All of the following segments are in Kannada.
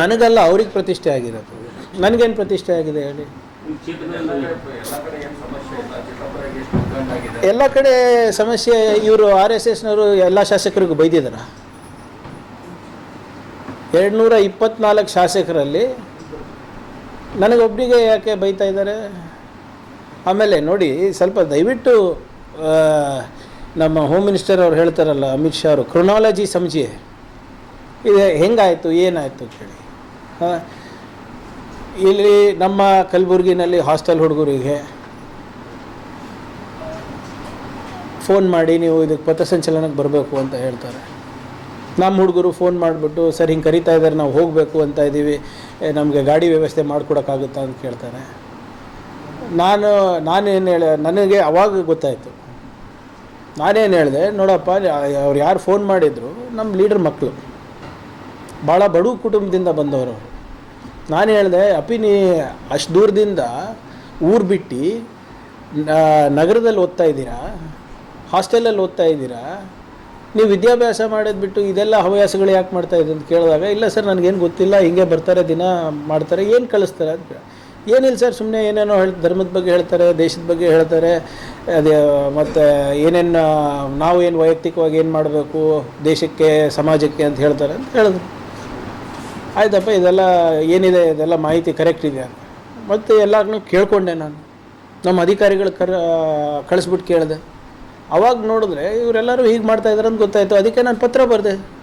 ನನಗಲ್ಲ ಅವ್ರಿಗೆ ಪ್ರತಿಷ್ಠೆ ಆಗಿರೋದು. ನನಗೇನು ಪ್ರತಿಷ್ಠೆ ಆಗಿದೆ ಹೇಳಿ? ಎಲ್ಲ ಕಡೆ ಸಮಸ್ಯೆ ಇವರು ಆರ್ ಎಸ್ ಎಸ್ನವರು ಎಲ್ಲ ಶಾಸಕರಿಗೂ ಬೈದಿದ್ದಾರ ಎರಡು ನೂರ ಇಪ್ಪತ್ನಾಲ್ಕು ಶಾಸಕರಲ್ಲಿ ನನಗೊಬ್ಬರಿಗೆ ಯಾಕೆ ಬೈತಾ ಇದ್ದಾರೆ ಆಮೇಲೆ ನೋಡಿ ಸ್ವಲ್ಪ ದಯವಿಟ್ಟು ನಮ್ಮ ಹೋಮ್ ಮಿನಿಸ್ಟರ್ ಅವ್ರು ಹೇಳ್ತಾರಲ್ಲ ಅಮಿತ್ ಶಾ ಅವರು ಕ್ರೊನಾಲಜಿ ಸಮಜಿ ಇದು, ಹೆಂಗಾಯಿತು, ಏನಾಯಿತು ಹಾಂ? ಇಲ್ಲಿ ನಮ್ಮ ಕಲಬುರ್ಗಿನಲ್ಲಿ ಹಾಸ್ಟೆಲ್ ಹುಡುಗರಿಗೆ ಫೋನ್ ಮಾಡಿ ನೀವು ಇದಕ್ಕೆ ಪಥಸಂಚಲನಕ್ಕೆ ಬರಬೇಕು ಅಂತ ಹೇಳ್ತಾರೆ. ನಮ್ಮ ಹುಡುಗರು ಫೋನ್ ಮಾಡಿಬಿಟ್ಟು, ಸರ್, ಹಿಂಗೆ ಕರಿತಾ ಇದ್ದಾರೆ, ನಾವು ಹೋಗಬೇಕು ಅಂತ ಇದ್ದೀವಿ. ನಮಗೆ ಗಾಡಿ ವ್ಯವಸ್ಥೆ ಮಾಡಿಕೊಡೋಕ್ಕಾಗುತ್ತಾ? ಅಂತ ಕೇಳ್ತಾರೆ. ನಾನು, ನಾನೇನು ಹೇಳ, ನನಗೆ ಅವಾಗ ಗೊತ್ತಾಯಿತು. ನಾನೇನು ಹೇಳಿದೆ, ನೋಡಪ್ಪ, ಅವ್ರು ಯಾರು ಫೋನ್ ಮಾಡಿದ್ರು, ನಮ್ಮ ಲೀಡರ್ ಮಕ್ಕಳು. ಭಾಳ ಬಡವ ಕುಟುಂಬದಿಂದ ಬಂದವರು. ನಾನು ಹೇಳಿದೆ, ಅಪ್ಪಿ ನೀ ಅಷ್ಟು ದೂರದಿಂದ ಊರು ಬಿಟ್ಟು ನಗರದಲ್ಲಿ ಓದ್ತಾ ಇದ್ದೀರಾ? ಹಾಸ್ಟೆಲಲ್ಲಿ ಓದ್ತಾ ಇದ್ದೀರಾ? ನೀವು ವಿದ್ಯಾಭ್ಯಾಸ ಮಾಡೋದು ಬಿಟ್ಟು ಇದೆಲ್ಲ ಹವ್ಯಾಸಗಳು ಯಾಕೆ ಮಾಡ್ತಾ ಇದ್ದಂತ ಅಂತ ಕೇಳಿದಾಗ, ಇಲ್ಲ ಸರ್, ನನಗೇನು ಗೊತ್ತಿಲ್ಲ, ಹಿಂಗೆ ಬರ್ತಾರೆ, ದಿನ ಮಾಡ್ತಾರೆ, ಏನು ಕಳಿಸ್ತಾರೆ ಅಂತ ಏನಿಲ್ಲ ಸರ್ ಸುಮ್ಮನೆ ಏನೇನೋ ಹೇಳಿ, ಧರ್ಮದ ಬಗ್ಗೆ ಹೇಳ್ತಾರೆ, ದೇಶದ ಬಗ್ಗೆ ಹೇಳ್ತಾರೆ, ಅದೇ, ಮತ್ತು ಏನೇನು, ನಾವು ಏನು ವೈಯಕ್ತಿಕವಾಗಿ ಏನು ಮಾಡಬೇಕು, ದೇಶಕ್ಕೆ, ಸಮಾಜಕ್ಕೆ ಅಂತ ಹೇಳ್ತಾರೆ ಅಂತ ಹೇಳಿದ್ರು. ಆಯ್ತಪ್ಪ, ಇದೆಲ್ಲ ಏನಿದೆ, ಇದೆಲ್ಲ ಮಾಹಿತಿ ಕರೆಕ್ಟ್ ಇದೆ ಅಂತ. ಮತ್ತು ಎಲ್ಲರನ್ನೂ ಕೇಳ್ಕೊಂಡೆ ನಾನು. ನಮ್ಮ ಅಧಿಕಾರಿಗಳು ಕರ ಕಳಿಸ್ಬಿಟ್ಟು ಕೇಳಿದೆ. ಅವಾಗ ನೋಡಿದ್ರೆ ಇವರೆಲ್ಲರೂ ಹೀಗೆ ಮಾಡ್ತಾ ಅಂತ ಗೊತ್ತಾಯಿತು. ಅದಕ್ಕೆ ನಾನು ಪತ್ರ ಬರೆದೆ.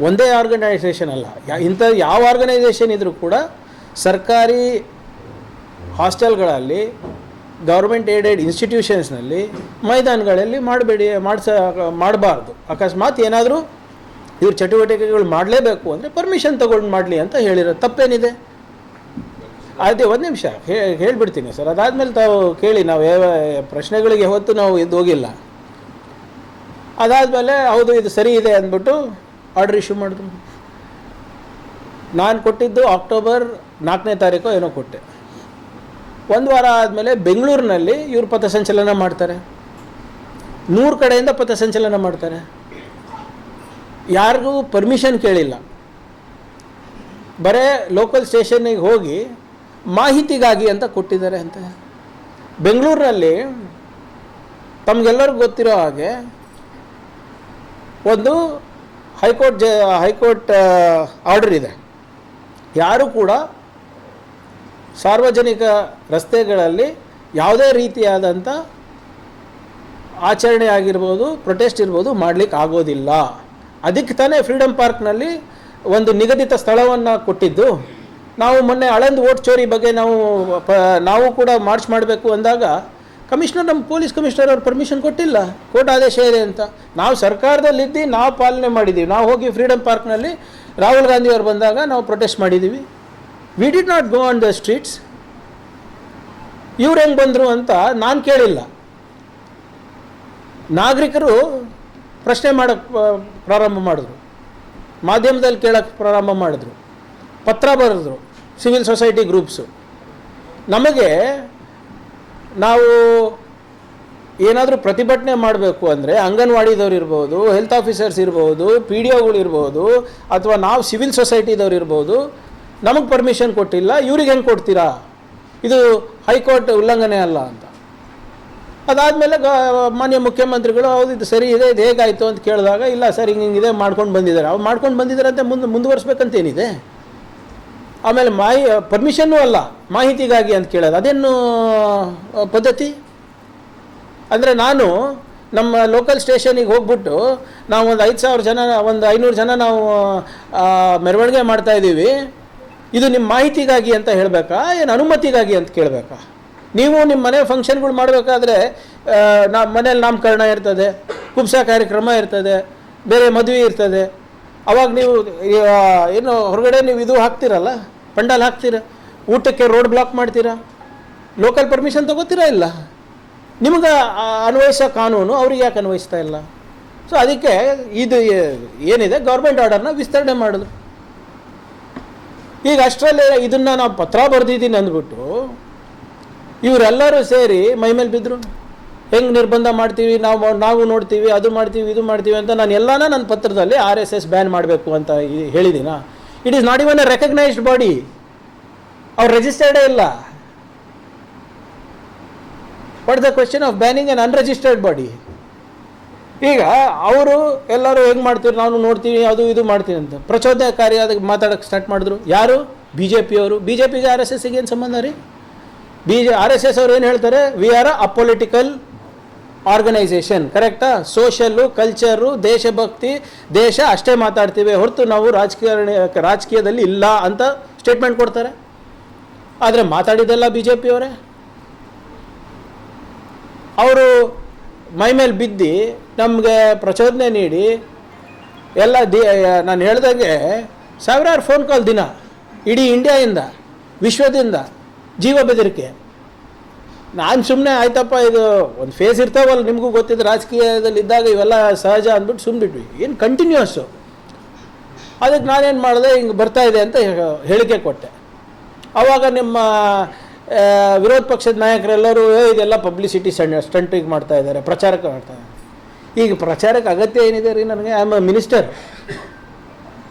ಒಂದೇ ಆರ್ಗನೈಸೇಷನ್ ಅಲ್ಲ. ಇಂಥ ಯಾವ ಆರ್ಗನೈಸೇಷನ್ ಇದ್ದರೂ ಕೂಡ ಸರ್ಕಾರಿ ಹಾಸ್ಟೆಲ್ಗಳಲ್ಲಿ ಗೌರ್ಮೆಂಟ್ ಏಡೆಡ್ ಇನ್ಸ್ಟಿಟ್ಯೂಷನ್ಸ್ನಲ್ಲಿ ಮೈದಾನಗಳಲ್ಲಿ ಮಾಡಬೇಡಿ, ಮಾಡಿಸ, ಮಾಡಬಾರ್ದು. ಅಕಸ್ಮಾತ್ ಏನಾದರೂ ಇವ್ರ ಚಟುವಟಿಕೆಗಳು ಮಾಡಲೇಬೇಕು ಅಂದರೆ ಪರ್ಮಿಷನ್ ತೊಗೊಂಡು ಮಾಡಲಿ ಅಂತ ಹೇಳಿರೋ ತಪ್ಪೇನಿದೆ? ಅದೇ ಒಂದು ನಿಮಿಷ. ಹೇಳಿಬಿಡ್ತೀನಿ ಸರ್. ಅದಾದಮೇಲೆ ತಾವು ಕೇಳಿ, ನಾವು ಯಾವ ಪ್ರಶ್ನೆಗಳಿಗೆ ಹೊತ್ತು ನಾವು ಇದು ಹೋಗಿಲ್ಲ. ಅದಾದಮೇಲೆ, ಹೌದು, ಇದು ಸರಿ ಇದೆ ಅಂದ್ಬಿಟ್ಟು ಆರ್ಡರ್ ಇಶ್ಯೂ ಮಾಡಿದ್ರು ನಾನು ಕೊಟ್ಟಿದ್ದು ಅಕ್ಟೋಬರ್ ನಾಲ್ಕನೇ ತಾರೀಕು ಏನೋ ಕೊಟ್ಟೆ. ಒಂದು ವಾರ ಆದಮೇಲೆ ಬೆಂಗಳೂರಿನಲ್ಲಿ ಇವರು ಪಥಸಂಚಲನ ಮಾಡ್ತಾರೆ. ನೂರು ಕಡೆಯಿಂದ ಪಥಸಂಚಲನ ಮಾಡ್ತಾರೆ. ಯಾರಿಗೂ ಪರ್ಮಿಷನ್ ಕೇಳಿಲ್ಲ. ಬರೇ ಲೋಕಲ್ ಸ್ಟೇಷನ್ನಿಗೆ ಹೋಗಿ ಮಾಹಿತಿಗಾಗಿ ಅಂತ ಕೊಟ್ಟಿದ್ದಾರೆ ಅಂತ. ಬೆಂಗಳೂರಿನಲ್ಲಿ ತಮಗೆಲ್ಲರಿಗೂ ಗೊತ್ತಿರೋ ಹಾಗೆ ಒಂದು ಹೈಕೋರ್ಟ್ ಜ, ಹೈಕೋರ್ಟ್ ಆರ್ಡರ್ ಇದೆ. ಯಾರು ಕೂಡ ಸಾರ್ವಜನಿಕ ರಸ್ತೆಗಳಲ್ಲಿ ಯಾವುದೇ ರೀತಿಯಾದಂಥ ಆಚರಣೆ ಆಗಿರ್ಬೋದು ಪ್ರೊಟೆಸ್ಟ್ ಇರ್ಬೋದು ಮಾಡಲಿಕ್ಕೆ ಆಗೋದಿಲ್ಲ ಅದಕ್ಕೆ ತಾನೇ ಫ್ರೀಡಮ್ ಪಾರ್ಕ್ನಲ್ಲಿ ಒಂದು ನಿಗದಿತ ಸ್ಥಳವನ್ನು ಕೊಟ್ಟಿದ್ದು. ನಾವು ಮೊನ್ನೆ ಅಳಂದು ಓಟ್ ಚೋರಿ ಬಗ್ಗೆ ನಾವು, ಪ, ನಾವು ಕೂಡ ಮಾರ್ಚ್ ಮಾಡಬೇಕು ಅಂದಾಗ ಕಮಿಷನರ್ ನಮ್ಮ ಪೊಲೀಸ್ ಕಮಿಷನರ್ ಅವ್ರು ಪರ್ಮಿಷನ್ ಕೊಟ್ಟಿಲ್ಲ. ಕೋರ್ಟ್ ಆದೇಶ ಇದೆ ಅಂತ. ನಾವು ಸರ್ಕಾರದಲ್ಲಿದ್ದು ನಾವು ಪಾಲನೆ ಮಾಡಿದ್ದೀವಿ ನಾವು ಹೋಗಿ ಫ್ರೀಡಮ್ ಪಾರ್ಕ್ನಲ್ಲಿ ರಾಹುಲ್ ಗಾಂಧಿ ಅವರು ಬಂದಾಗ ನಾವು ಪ್ರೊಟೆಸ್ಟ್ ಮಾಡಿದ್ದೀವಿ we did not go on the streets ಇವ್ರು ಹೆಂಗೆ ಬಂದರು ಅಂತ ನಾನು ಕೇಳಿಲ್ಲ. ನಾಗರಿಕರು ಪ್ರಶ್ನೆ ಮಾಡೋಕ್ಕೆ ಪ್ರಾರಂಭ ಮಾಡಿದ್ರು. ಮಾಧ್ಯಮದಲ್ಲಿ ಕೇಳೋಕ್ಕೆ ಪ್ರಾರಂಭ ಮಾಡಿದ್ರು. ಪತ್ರ ಬರೆದ್ರು, ಸಿವಿಲ್ ಸೊಸೈಟಿ ಗ್ರೂಪ್ಸು. ನಮಗೆ ನಾವು ಏನಾದರೂ ಪ್ರತಿಭಟನೆ ಮಾಡಬೇಕು ಅಂದರೆ ಅಂಗನವಾಡಿದವ್ರು ಇರ್ಬೋದು ಹೆಲ್ತ್ ಆಫೀಸರ್ಸ್ ಇರ್ಬೋದು ಪಿ ಡಿ ಒಗಳು ಇರ್ಬೋದು, ಅಥವಾ ನಾವು ಸಿವಿಲ್ ಸೊಸೈಟಿದವ್ರು ಇರ್ಬೋದು, ನಮಗೆ ಪರ್ಮಿಷನ್ ಕೊಟ್ಟಿಲ್ಲ, ಇವ್ರಿಗೆ ಹೆಂಗೆ ಕೊಡ್ತೀರಾ? ಇದು ಹೈಕೋರ್ಟ್ ಉಲ್ಲಂಘನೆ ಅಲ್ಲ ಅಂತ. ಅದಾದಮೇಲೆ ಗ ಮಾನ್ಯ ಮುಖ್ಯಮಂತ್ರಿಗಳು, ಹೌದು, ಇದು ಸರಿ ಇದೆ, ಇದು ಹೇಗಾಯಿತು ಅಂತ ಕೇಳಿದಾಗ, ಇಲ್ಲ ಸರಿ, ಹಿಂಗೆ ಹಿಂಗಿದೆ ಮಾಡ್ಕೊಂಡು ಬಂದಿದ್ದಾರೆ. ಅವ್ರು ಮಾಡ್ಕೊಂಡು ಬಂದಿದ್ದಾರೆ ಅಂತ ಮುಂದೆ ಮುಂದುವರಿಸ್ಬೇಕಂತೇನಿದೆ. ಆಮೇಲೆ ಮಾಹಿ ಪರ್ಮಿಷನ್ನೂ ಅಲ್ಲ, ಮಾಹಿತಿಗಾಗಿ ಅಂತ ಕೇಳೋದು. ಅದೇನು ಪದ್ಧತಿ? ಅಂದರೆ ನಾನು ನಮ್ಮ ಲೋಕಲ್ ಸ್ಟೇಷನಿಗೆ ಹೋಗ್ಬಿಟ್ಟು ನಾವು ಒಂದು ಐದು ಸಾವಿರ ಜನ, ಒಂದು ಐನೂರು ಜನ ನಾವು ಮೆರವಣಿಗೆ ಮಾಡ್ತಾ ಇದ್ದೀವಿ ಇದು ನಿಮ್ಮ ಮಾಹಿತಿಗಾಗಿ ಅಂತ ಹೇಳಬೇಕಾ, ಏನು ಅನುಮತಿಗಾಗಿ ಅಂತ ಕೇಳಬೇಕಾ? ನೀವು ನಿಮ್ಮ ಮನೆ ಫಂಕ್ಷನ್ಗಳು ಮಾಡಬೇಕಾದ್ರೆ ನಮ್ಮ ಮನೇಲಿ ನಾಮಕರಣ ಇರ್ತದೆ, ಕುಬ್ಸ ಕಾರ್ಯಕ್ರಮ ಇರ್ತದೆ, ಬೇರೆ ಮದುವೆ ಇರ್ತದೆ. ಅವಾಗ ನೀವು ಏನು, ಹೊರಗಡೆ ನೀವು ಇದು ಹಾಕ್ತೀರಲ್ಲ? ಪಂಡಾಲ್ ಹಾಕ್ತೀರ? ಊಟಕ್ಕೆ ರೋಡ್ ಬ್ಲಾಕ್ ಮಾಡ್ತೀರಾ? ಲೋಕಲ್ ಪರ್ಮಿಷನ್ ತಗೋತೀರಾ ಇಲ್ಲ? ನಿಮ್ಗೆ ಅನ್ವಯಿಸೋ ಕಾನೂನು ಅವ್ರಿಗೆ ಯಾಕೆ ಅನ್ವಯಿಸ್ತಾ ಇಲ್ಲ? ಸೊ ಅದಕ್ಕೆ ಇದು ಏನಿದೆ? ಗೌರ್ಮೆಂಟ್ ಆರ್ಡರ್ನ ವಿಸ್ತರಣೆ ಮಾಡಿದ್ರು ಈಗ ಅಷ್ಟರಲ್ಲೇ ಇದನ್ನು ನಾವು ಪತ್ರ ಬರೆದಿದ್ದೀನಿ ಅಂದ್ಬಿಟ್ಟು ಇವರೆಲ್ಲರೂ ಸೇರಿ ಮೈ ಮೇಲೆ ಬಿದ್ದರು ಹೆಂಗೆ ನಿರ್ಬಂಧ ಮಾಡ್ತೀವಿ, ನಾವು ನಾವು ನೋಡ್ತೀವಿ, ಅದು ಮಾಡ್ತೀವಿ, ಇದು ಮಾಡ್ತೀವಿ ಅಂತ ನಾನು ಎಲ್ಲಾನ ನನ್ನ ಪತ್ರದಲ್ಲಿ ಆರ್ ಎಸ್ ಎಸ್ ಬ್ಯಾನ್ ಮಾಡಬೇಕು ಅಂತ ಹೇಳಿದ್ದೀನ it is not even a recognised body ಅವ್ರು ರಿಜಿಸ್ಟರ್ಡೇ ಇಲ್ಲ. What the question of banning an unregistered body ಈಗ ಅವರು ಎಲ್ಲರೂ ಹೆಂಗೆ ಮಾಡ್ತೀವಿ ನಾನು ನೋಡ್ತೀವಿ ಅದು ಇದು ಮಾಡ್ತೀನಿ ಅಂತ. ಪ್ರಚೋದಕಾರಿ ಅದಕ್ಕೆ ಮಾತಾಡೋಕ್ಕೆ ಸ್ಟಾರ್ಟ್ ಮಾಡಿದ್ರು. ಯಾರು? ಬಿ ಜೆ ಪಿಯವರು ಬಿ ಜೆ ಪಿಗೆ ಆರ್ ಎಸ್ ಎಸ್ಗೆ ಏನು ಸಂಬಂಧ ರೀ? B J, R S S ಅವ್ರು ಏನು ಹೇಳ್ತಾರೆ? We are a apolitical organisation ಕರೆಕ್ಟಾ ಸೋಷಲ್ಲು ಕಲ್ಚರು ದೇಶಭಕ್ತಿ, ದೇಶ ಅಷ್ಟೇ ಮಾತಾಡ್ತೀವಿ. ಹೊರತು ನಾವು ರಾಜಕೀಯ ರಾಜಕೀಯದಲ್ಲಿ ಇಲ್ಲ ಅಂತ ಸ್ಟೇಟ್ಮೆಂಟ್ ಕೊಡ್ತಾರೆ. ಆದರೆ ಮಾತಾಡಿದ್ದೆಲ್ಲ ಬಿ ಜೆ ಪಿಯವರೇ? ಅವರು ಮೈ ಮೇಲೆ ಬಿದ್ದು ನಮಗೆ ಪ್ರಚೋದನೆ ನೀಡಿ ಎಲ್ಲ ದಿ ನಾನು ಹೇಳ್ದಂಗೆ ಸಾವಿರಾರು ಫೋನ್ ಕಾಲ್ ದಿನ ಇಡೀ ಇಂಡಿಯಾದಿಂದ ವಿಶ್ವದಿಂದ ಜೀವ ಬೆದರಿಕೆ. ನಾನು ಸುಮ್ಮನೆ ಆಯ್ತಪ್ಪ ಇದು ಒಂದು ಫೇಸ್ ಇರ್ತಾವಲ್ಲ ನಿಮಗೂ ಗೊತ್ತಿದ್ದು ರಾಜಕೀಯದಲ್ಲಿ ಇದ್ದಾಗ ಇವೆಲ್ಲ ಸಹಜ ಅಂದ್ಬಿಟ್ಟು ಸುಮ್ಮನಿಟ್ವಿ ಏನು ಕಂಟಿನ್ಯೂಸು ಅದಕ್ಕೆ ನಾನೇನು ಮಾಡಿದೆ ಹಿಂಗೆ ಬರ್ತಾ ಇದೆ ಅಂತ ಹೇಳಿಕೆ ಕೊಟ್ಟೆ. ಆವಾಗ ನಿಮ್ಮ ವಿರೋಧ ಪಕ್ಷದ ನಾಯಕರೆಲ್ಲರೂ "ಏ, ಇದೆಲ್ಲ ಪಬ್ಲಿಸಿಟಿ ಸಣ್ಣ ಸ್ಟಂಟಿಗೆ ಮಾಡ್ತಾ ಇದ್ದಾರೆ ಪ್ರಚಾರಕ್ಕೆ ಮಾಡ್ತಾ ಈಗ ಪ್ರಚಾರಕ್ಕೆ ಅಗತ್ಯ ಏನಿದೆ ರೀ ನನಗೆ? ಐ ಆಮ್ ಮಿನಿಸ್ಟರ್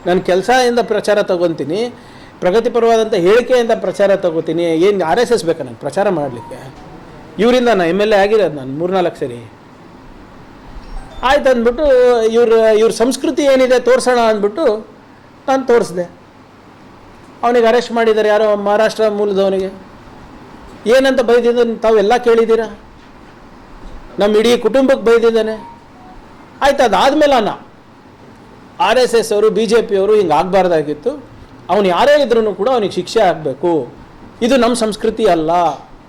ನನ್ನ ಕೆಲಸದಿಂದ ಪ್ರಚಾರ ತಗೊತೀನಿ. ಪ್ರಗತಿಪರವಾದಂಥ ಹೇಳಿಕೆಯಿಂದ ಪ್ರಚಾರ ತಗೋತೀನಿ. ಏನು ಆರ್ ಎಸ್ ಎಸ್ ಬೇಕಾ ನನಗೆ ಪ್ರಚಾರ ಮಾಡಲಿಕ್ಕೆ. ಇವರಿಂದ ನಾನು ಎಂ ಎಲ್ ಎ ಆಗಿರೋದು ನಾನು, ಮೂರ್ನಾಲ್ಕು ಸರಿ. ಆಯ್ತು ಅಂದ್ಬಿಟ್ಟು ಇವ್ರ ಇವ್ರ ಸಂಸ್ಕೃತಿ ಏನಿದೆ ತೋರಿಸೋಣ ಅಂದ್ಬಿಟ್ಟು ನಾನು ತೋರಿಸ್ದೆ. ಅವನಿಗೆ ಅರೆಸ್ಟ್ ಮಾಡಿದ್ದಾರೆ ಯಾರೋ ಮಹಾರಾಷ್ಟ್ರ ಮೂಲದವನಿಗೆ. ಏನಂತ ಬೈದಿದ್ದು ತಾವೆಲ್ಲ ಕೇಳಿದ್ದೀರಾ? ನಮ್ಮ ಇಡೀ ಕುಟುಂಬಕ್ಕೆ ಬೈದಿದ್ದಾನೆ. ಆಯ್ತು ಅದಾದಮೇಲೆ ಅನ್ನ ಆರ್ ಎಸ್ ಎಸ್ ಅವರು, ಬಿ ಜೆ ಪಿಯವರು ಹಿಂಗೆ ಆಗಬಾರ್ದಾಗಿತ್ತು. ಅವನು ಯಾರೇ ಇದ್ರೂ ಕೂಡ ಅವನಿಗೆ ಶಿಕ್ಷೆ ಆಗಬೇಕು. ಇದು ನಮ್ಮ ಸಂಸ್ಕೃತಿ ಅಲ್ಲ.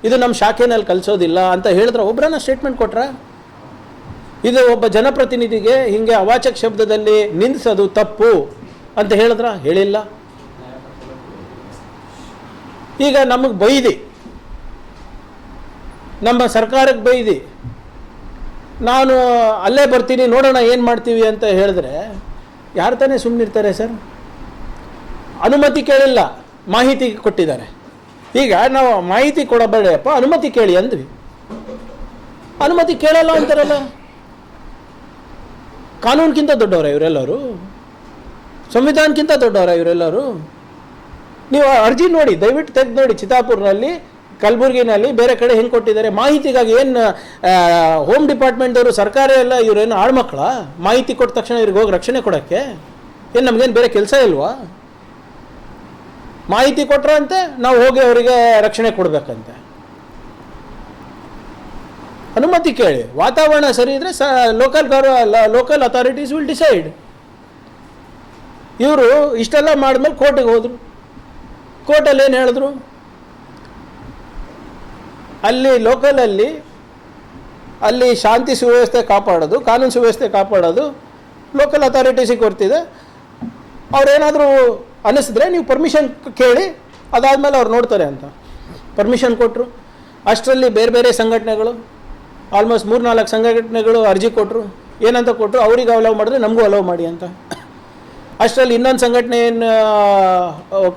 ಇದು ನಮ್ಮ ಶಾಖೆನಲ್ಲಿ ಕಲಿಸೋದಿಲ್ಲ ಅಂತ ಹೇಳಿದ್ರೆ ಒಬ್ಬರನ್ನ ಸ್ಟೇಟ್ಮೆಂಟ್ ಕೊಟ್ರ? ಇದು ಒಬ್ಬ ಜನಪ್ರತಿನಿಧಿಗೆ ಹಿಂಗೆ ಅವಾಚಕ ಶಬ್ದದಲ್ಲಿ ನಿಂದಿಸೋದು ತಪ್ಪು ಅಂತ ಹೇಳಿದ್ರ? ಹೇಳಿಲ್ಲ. ಈಗ ನಮಗೆ ಬೈದಿ. ನಮ್ಮ ಸರ್ಕಾರಕ್ಕೆ ಬೈದಿ. ನಾನು ಅಲ್ಲೇ ಬರ್ತೀನಿ, ನೋಡೋಣ ಏನು ಮಾಡ್ತೀವಿ ಅಂತ ಹೇಳಿದ್ರೆ ಯಾರು ತಾನೇ ಸುಮ್ಮನಿರ್ತಾರೆ ಸರ್? ಅನುಮತಿ ಕೇಳಿಲ್ಲ, ಮಾಹಿತಿ ಕೊಟ್ಟಿದ್ದಾರೆ. ಈಗ ನಾವು ಮಾಹಿತಿ ಕೊಡಬೇಡಪ್ಪ, ಅನುಮತಿ ಕೇಳಿ ಅಂದ್ವಿ. ಅನುಮತಿ ಕೇಳಲ್ಲ ಅಂತಾರಲ್ಲ. ಕಾನೂನಿಗಿಂತ ದೊಡ್ಡವರ ಇವರೆಲ್ಲರೂ? ಸಂವಿಧಾನಕ್ಕಿಂತ ದೊಡ್ಡವರ ಇವರೆಲ್ಲರೂ? ನೀವು ಅರ್ಜಿ ನೋಡಿ, ದಯವಿಟ್ಟು ತೆಗೆದು ನೋಡಿ, ಚಿತ್ತಾಪುರ್ನಲ್ಲಿ, ಕಲಬುರಗಿನಲ್ಲಿ ಬೇರೆ ಕಡೆ ಹೆಂಗೆ ಕೊಟ್ಟಿದ್ದಾರೆ? ಮಾಹಿತಿಗಾಗಿ ಏನು ಹೋಮ್ ಡಿಪಾರ್ಟ್ಮೆಂಟ್ದವರು ಸರ್ಕಾರ ಎಲ್ಲ ಇವರೇನು ಆಳ್ಮಕ್ಳ ಮಾಹಿತಿ ಕೊಟ್ಟ ತಕ್ಷಣ ಇವ್ರಿಗೆ ಹೋಗಿ ರಕ್ಷಣೆ ಕೊಡೋಕ್ಕೆ? ಏನು ನಮಗೇನು ಬೇರೆ ಕೆಲಸ ಇಲ್ವಾ? ಮಾಹಿತಿ ಕೊಟ್ರಂತೆ ನಾವು ಹೋಗಿ ಅವರಿಗೆ ರಕ್ಷಣೆ ಕೊಡಬೇಕಂತೆ. ಅನುಮತಿ ಕೇಳಿ. ವಾತಾವರಣ ಸರಿ ಇದ್ರೆ ಸ ಲೋಕಲ್ ಗೌರವ ಲೋಕಲ್ ಅಥಾರಿಟೀಸ್ ವಿಲ್ ಡಿಸೈಡ್ ಇವರು ಇಷ್ಟೆಲ್ಲ ಮಾಡಿದ್ಮೇಲೆ ಕೋರ್ಟಿಗೆ ಹೋದರು. ಕೋರ್ಟಲ್ಲಿ ಏನು ಹೇಳಿದ್ರು? ಅಲ್ಲಿ ಲೋಕಲಲ್ಲಿ ಅಲ್ಲಿ ಶಾಂತಿ ಸುವ್ಯವಸ್ಥೆ ಕಾಪಾಡೋದು, ಕಾನೂನು ಸುವ್ಯವಸ್ಥೆ ಕಾಪಾಡೋದು ಲೋಕಲ್ ಅಥಾರಿಟೀಸಿಗೆ ಗೊತ್ತಿದೆ ಅವ್ರೇನಾದರೂ ಅನ್ನಿಸಿದ್ರೆ ನೀವು ಪರ್ಮಿಷನ್ ಕೇಳಿ, ಅದಾದಮೇಲೆ ಅವ್ರು ನೋಡ್ತಾರೆ ಅಂತ. ಪರ್ಮಿಷನ್ ಕೊಟ್ಟರು ಅಷ್ಟರಲ್ಲಿ ಬೇರೆ ಬೇರೆ ಸಂಘಟನೆಗಳು ಆಲ್ಮೋಸ್ಟ್ ಮೂರು ನಾಲ್ಕು ಸಂಘಟನೆಗಳು ಅರ್ಜಿ ಕೊಟ್ಟರು ಏನಂತ ಕೊಟ್ಟರು ಅವ್ರಿಗೆ ಅಲೋವ್ ಮಾಡಿದ್ರೆ ನಮಗೂ ಅಲೌ ಮಾಡಿ ಅಂತ. ಅಷ್ಟರಲ್ಲಿ ಇನ್ನೊಂದು ಸಂಘಟನೆ ಏನು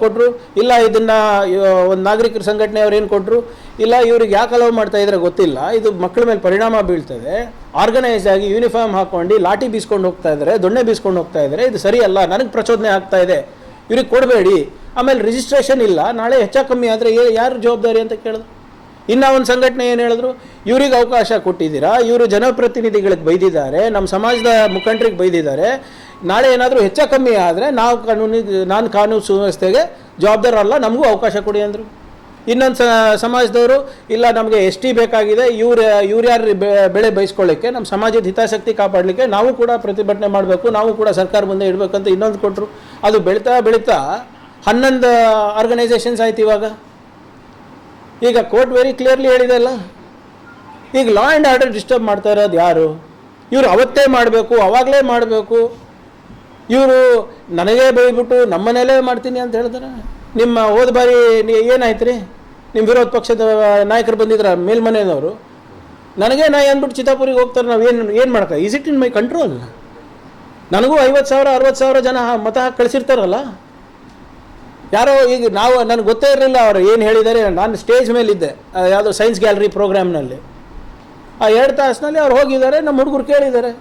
ಕೊಟ್ಟರು ಇಲ್ಲ, ಇದನ್ನು ಒಂದು ನಾಗರಿಕರ ಸಂಘಟನೆ ಅವ್ರು ಏನು ಕೊಟ್ಟರು ಇಲ್ಲ, ಇವ್ರಿಗೆ ಯಾಕೆ ಅಲೌ ಮಾಡ್ತಾ ಇದ್ರೆ ಗೊತ್ತಿಲ್ಲ. ಇದು ಮಕ್ಕಳ ಮೇಲೆ ಪರಿಣಾಮ ಬೀಳ್ತದೆ. ಆರ್ಗನೈಸ್ ಆಗಿ ಯೂನಿಫಾರ್ಮ್ ಹಾಕ್ಕೊಂಡು ಲಾಠಿ ಬೀಸ್ಕೊಂಡು ಹೋಗ್ತಾ ಇದ್ದಾರೆ ದೊಣ್ಣೆ ಬೀಸ್ಕೊಂಡು ಹೋಗ್ತಾ ಇದ್ದಾರೆ ಇದು ಸರಿಯಲ್ಲ, ನನಗೆ ಪ್ರಚೋದನೆ ಆಗ್ತಾ ಇದೆ. ಇವ್ರಿಗೆ ಕೊಡಬೇಡಿ. ಆಮೇಲೆ ರಿಜಿಸ್ಟ್ರೇಷನ್ ಇಲ್ಲ. ನಾಳೆ ಹೆಚ್ಚು ಕಮ್ಮಿ ಆದರೆ ಯಾರು ಜವಾಬ್ದಾರಿ ಅಂತ ಕೇಳಿದ್ರು ಇನ್ನು ಒಂದು ಸಂಘಟನೆ ಏನು ಹೇಳಿದ್ರು? ಇವ್ರಿಗೆ ಅವಕಾಶ ಕೊಟ್ಟಿದ್ದೀರಾ? ಇವರು ಜನಪ್ರತಿನಿಧಿಗಳಿಗೆ ಬೈದಿದ್ದಾರೆ ನಮ್ಮ ಸಮಾಜದ ಮುಖಂಡರಿಗೆ ಬೈದಿದ್ದಾರೆ. ನಾಳೆ ಏನಾದರೂ ಹೆಚ್ಚು ಕಮ್ಮಿ ಆದರೆ ನಾವು ಕಾನೂನಿಗೆ ನಾನು ಕಾನೂನು ಸುವ್ಯವಸ್ಥೆಗೆ ಜವಾಬ್ದಾರಲ್ಲ ನಮಗೂ ಅವಕಾಶ ಕೊಡಿ ಅಂದರು. ಇನ್ನೊಂದು ಸಮಾಜದವರು, ಇಲ್ಲ ನಮಗೆ ಎಸ್ ಟಿ ಬೇಕಾಗಿದೆ, ಇವ್ರು ಇವ್ರು ಯಾರು ಬೆಳೆ ಬಯಸ್ಕೊಳ್ಳಿಕ್ಕೆ ನಮ್ಮ ಸಮಾಜದ ಹಿತಾಸಕ್ತಿ ಕಾಪಾಡಲಿಕ್ಕೆ ನಾವು ಕೂಡ ಪ್ರತಿಭಟನೆ ಮಾಡಬೇಕು, ನಾವು ಕೂಡ ಸರ್ಕಾರ ಮುಂದೆ ಇಡಬೇಕಂತ ಇನ್ನೊಂದು ಕೊಟ್ಟರು ಅದು ಬೆಳೀತಾ ಬೆಳೀತಾ ಹನ್ನೊಂದು ಆರ್ಗನೈಸೇಷನ್ಸ್ ಆಯ್ತು ಇವಾಗ. ಈಗ ಕೋರ್ಟ್ ವೆರಿ ಕ್ಲಿಯರ್ಲಿ ಹೇಳಿದೆ ಅಲ್ಲ? ಈಗ ಲಾ ಆ್ಯಂಡ್ ಆರ್ಡರ್ ಡಿಸ್ಟರ್ಬ್ ಮಾಡ್ತಾ ಇರೋದು ಯಾರು? ಇವರು ಅವತ್ತೇ ಮಾಡಬೇಕು, ಅವಾಗಲೇ ಮಾಡಬೇಕು. ಇವರು ನನಗೇ ಬೈಬಿಟ್ಟು ನಮ್ಮನೇಲೇ ಮಾಡ್ತೀನಿ ಅಂತ ಹೇಳ್ತಾರೆ. ನಿಮ್ಮ ಹೋದ ಬಾರಿ ಏನಾಯ್ತು ರೀ ನಿಮ್ಮ ವಿರೋಧ ಪಕ್ಷದ ನಾಯಕರು ಬಂದಿದ್ರ ಮೇಲ್ಮನೆಯವರು. ನನಗೆ ನಾ ಅಂದ್ಬಿಟ್ಟು ಚಿತ್ತಾಪುರಿಗೆ ಹೋಗ್ತಾರೆ, ನಾವು ಏನು ಏನು ಮಾಡ್ಕ? Is it in my control ನನಗೂ ಐವತ್ತು ಸಾವಿರ, ಅರವತ್ತು ಸಾವಿರ ಜನ ಮತ ಕಳಿಸಿರ್ತಾರಲ್ಲ? ಯಾರೋ ಈಗ ನಾವು ನನಗೆ ಗೊತ್ತೇ ಇರಲಿಲ್ಲ ಅವರು ಏನು ಹೇಳಿದ್ದಾರೆ ನಾನು ಸ್ಟೇಜ್ ಮೇಲಿದ್ದೆ ಆ, ಯಾವುದೋ ಸೈನ್ಸ್ ಗ್ಯಾಲರಿ ಪ್ರೋಗ್ರಾಮ್ನಲ್ಲಿ ಆ ಎರಡು ತಾಸಿನಲ್ಲಿ ಅವ್ರು ಹೋಗಿದ್ದಾರೆ ನಮ್ಮ ಹುಡುಗರು ಕೇಳಿದ್ದಾರೆ.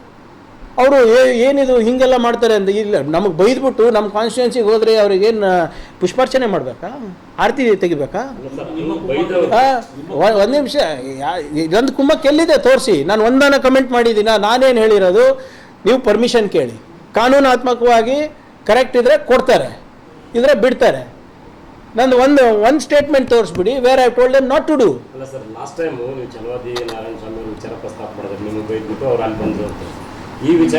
ಅವರು ಏನಿದು ಹೀಗೆಲ್ಲ ಮಾಡ್ತಾರೆ ಅಂತ. ಇಲ್ಲ ನಮಗೆ ಬೈದ್ಬಿಟ್ಟು ನಮ್ಮ ಕಾನ್ಸ್ಟಿಟ್ಯೂನ್ಸಿಗೆ ಹೋದರೆ ಅವ್ರಿಗೇನು ಪುಷ್ಪಾರ್ಚನೆ ಮಾಡಬೇಕಾ? ಆರತಿ ತೆಗಿಬೇಕಾ? ಒಂದು ನಿಮಿಷ ಇದೊಂದು ಕುಮ್ಮಕ್ಕೆ ಎಲ್ಲಿದೆ ತೋರಿಸಿ. ನಾನು ಒಂದಾನ ಕಮೆಂಟ್ ಮಾಡಿದ್ದೀನ ನಾನೇನು ಹೇಳಿರೋದು? ನೀವು ಪರ್ಮಿಷನ್ ಕೇಳಿ. ಕಾನೂನಾತ್ಮಕವಾಗಿ ಕರೆಕ್ಟ್ ಇದ್ದರೆ ಕೊಡ್ತಾರೆ. ಇದ್ರೆ ಬಿಡ್ತಾರೆ. ನಂದು ಒಂದು ಒಂದು statement ತೋರಿಸ್ಬಿಡಿ where I told them not to do ಅಲ್ಲ ಸರ್ ಲಾಸ್ಟ್ ಟೈಮ್ ನೀವು ಚಲವಾದಿ ನಾರಾಯಣ ಸ್ವಾಮಿ ವಿಚಾರ ಪ್ರಸ್ತಾಪ ಮಾಡಿದ್ರೆ ನಿಮಗೆ ಬೈದ್ಬಿಟ್ಟು ಅವ್ರು ಅಲ್ಲಿ ಬಂದರು ಅಂತ. ಈ ವಿಚಾರ